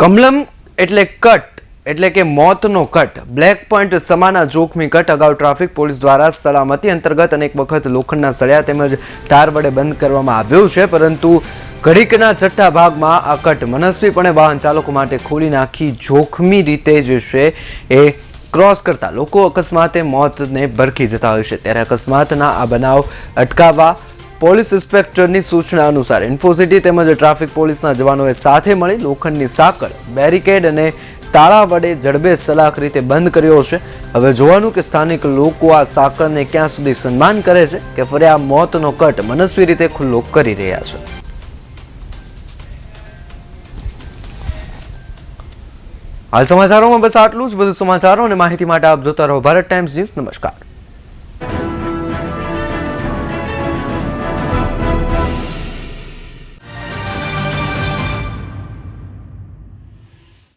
કમલમ એટલે કટ, એટલે કે મોતનો કટ. બ્લેક પોઈન્ટ સમાના જોખમી કટ. અગાઉ ટ્રાફિક પોલીસ દ્વારા સલામતી અંતર્ગત અનેક વખત લોખંડના સળિયા તેમજ તાર વડે બંધ કરવામાં આવ્યો છે, પરંતુ ઘડીકના છઠ્ઠા ભાગમાં આ કટ મનસ્વીપણે વાહન ચાલકો માટે ખોલી નાખી જોખમી રીતે જે છે એ ક્રોસ કરતા. લોકો અકસ્માતે મોતને ભરખી જતા હોય છે. ત્યારે અકસ્માતના આ બનાવ અટકાવવા પોલીસ ઇન્સ્પેક્ટરની સૂચના અનુસાર ઇન્ફોસિટી તેમજ ટ્રાફિક પોલીસના જવાનોએ સાથે મળી લોખંડની સાંકળ, બેરિકેડ અને તાળા વડે જડબે સલાખ રીતે બંધ કર્યો છે. હવે જોવાનું કે સ્થાનિક લોકો આ સાંકળને ક્યાં સુધી સન્માન કરે છે કે ફરી આ મોતનો કટ મનસ્વી રીતે ખુલ્લો કરી રહ્યા છે. હાલ સમાચારોમાં બસ આટલું જ. વધુ સમાચારો અને માહિતી માટે આપ જોતા રહો ભારત ટાઈમ્સ ન્યૂઝ. નમસ્કાર.